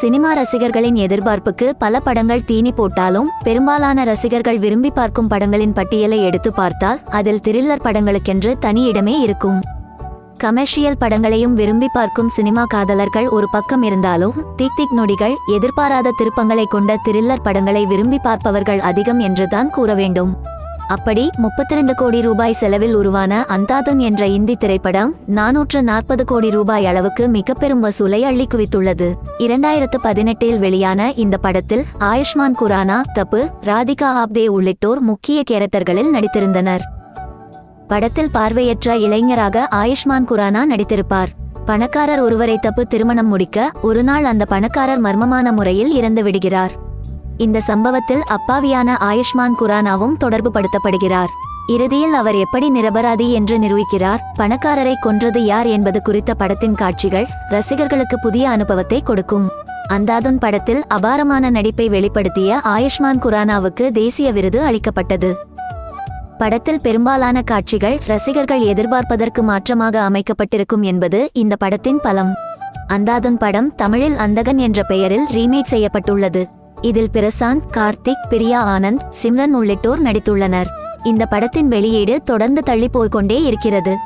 Cinema ரசிகர்களின் எதிர்பார்ப்புக்கு பல படங்கள் தீனி போட்டாலும் பெரும்பாலான ரசிகர்கள் விரும்பி பார்க்கும் படங்களின் பட்டியலை எடுத்து பார்த்தால் அதில் த்ரில்லர் படங்களுக்கென்று தனி இடமே இருக்கும். கமர்ஷியல் படங்களையும் விரும்பி பார்க்கும் சினிமா காதலர்கள் ஒரு பக்கம் இருந்தாலும் திக் திக் நொடிகள் எதிர்பாராத திருப்பங்களை கொண்ட த்ரில்லர் படங்களை விரும்பி பார்ப்பவர்கள் அதிகம் என்றுதான் கூற வேண்டும். அப்படி 32 கோடி ரூபாய் செலவில் உருவான அந்தாதன் என்ற இந்தி திரைப்படம் நானூற்று நாற்பது கோடி ரூபாய் அளவுக்கு மிகப்பெரும் வசூலை அள்ளி குவித்துள்ளது இரண்டாயிரத்து பதினெட்டில் வெளியான இந்த படத்தில் ஆயுஷ்மான் குரானா தப்பு ராதிகா ஆப்தே உள்ளிட்டோர் முக்கிய கேரக்டர்களில் நடித்திருந்தனர். படத்தில் பார்வையற்ற இளைஞராக ஆயுஷ்மான் குரானா நடித்திருப்பார். பணக்காரர் ஒருவரை தப்பு திருமணம் முடிக்க ஒருநாள் அந்த பணக்காரர் மர்மமான முறையில் இறந்து விடுகிறார் இந்த சம்பவத்தில் அப்பாவியான ஆயுஷ்மான் குரானாவும் தொடர்பு படுத்தப்படுகிறார் இறுதியில் அவர் எப்படி நிரபராதி என்று நிரூபிக்கிறார். பணக்காரரை கொன்றது யார் என்பது குறித்த படத்தின் காட்சிகள் ரசிகர்களுக்கு புதிய அனுபவத்தை கொடுக்கும். அந்தாதுன் படத்தில் அபாரமான நடிப்பை வெளிப்படுத்திய ஆயுஷ்மான் குரானாவுக்கு தேசிய விருது அளிக்கப்பட்டது. படத்தில் பெரும்பாலான காட்சிகள் ரசிகர்கள் எதிர்பார்ப்பதற்கு மாற்றமாக அமைக்கப்பட்டிருக்கும் என்பது இந்த படத்தின் பலம். அந்தாதுன் படம் தமிழில் அந்தகன் என்ற பெயரில் ரீமேக் செய்யப்பட்டுள்ளது. இதில் பிரசாந்த் கார்த்திக் பிரியா ஆனந்த் சிம்ரன் உள்ளிட்டோர் நடித்துள்ளனர். இந்த படத்தின் வெளியீடு தொடர்ந்து தள்ளி போய்கொண்டே இருக்கிறது.